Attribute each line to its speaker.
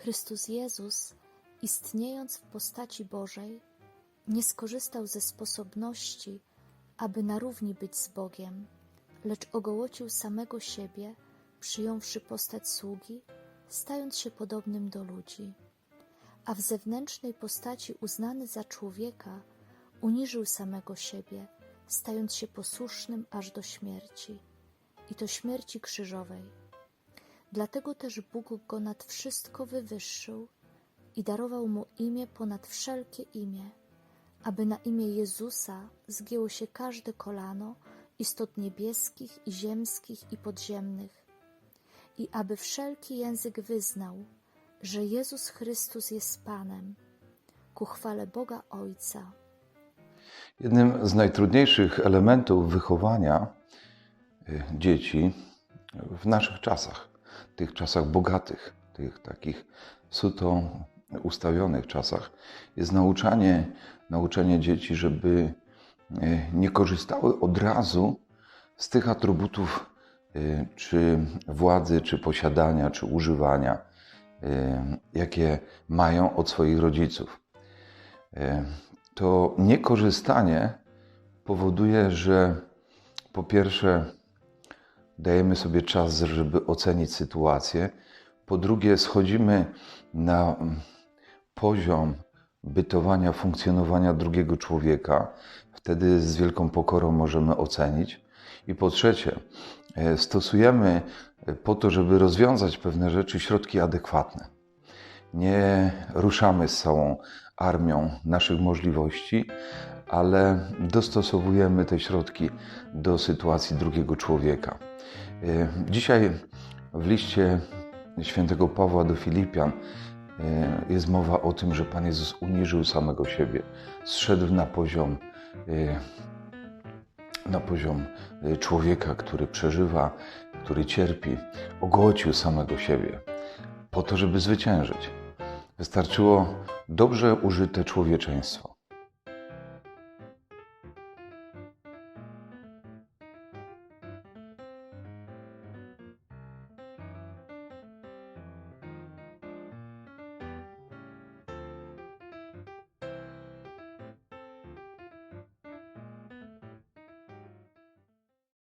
Speaker 1: Chrystus Jezus, istniejąc w postaci Bożej, nie skorzystał ze sposobności, aby na równi być z Bogiem, lecz ogołocił samego siebie, przyjąwszy postać sługi, stając się podobnym do ludzi. A w zewnętrznej postaci uznany za człowieka, uniżył samego siebie, stając się posłusznym aż do śmierci, i to śmierci krzyżowej. Dlatego też Bóg go nad wszystko wywyższył i darował mu imię ponad wszelkie imię, aby na imię Jezusa zgięło się każde kolano istot niebieskich i ziemskich i podziemnych, i aby wszelki język wyznał, że Jezus Chrystus jest Panem, ku chwale Boga Ojca.
Speaker 2: Jednym z najtrudniejszych elementów wychowania y, dzieci w naszych czasach, tych czasach bogatych, tych takich suto ustawionych czasach, jest nauczanie, nauczenie dzieci, żeby y, nie korzystały od razu z tych atrybutów y, czy władzy, czy posiadania, czy używania, jakie mają od swoich rodziców. To niekorzystanie powoduje, że po pierwsze dajemy sobie czas, żeby ocenić sytuację, po drugie schodzimy na poziom bytowania, funkcjonowania drugiego człowieka, wtedy z wielką pokorą możemy ocenić. I po trzecie, e, stosujemy po to, żeby rozwiązać pewne rzeczy, środki adekwatne. Nie ruszamy z całą armią naszych możliwości, ale dostosowujemy te środki do sytuacji drugiego człowieka. E, Dzisiaj w liście świętego Pawła do Filipian e, jest mowa o tym, że Pan Jezus uniżył samego siebie, zszedł na poziom, e, na poziom człowieka, który przeżywa, który cierpi, ogołocił samego siebie po to, żeby zwyciężyć. Wystarczyło dobrze użyte człowieczeństwo.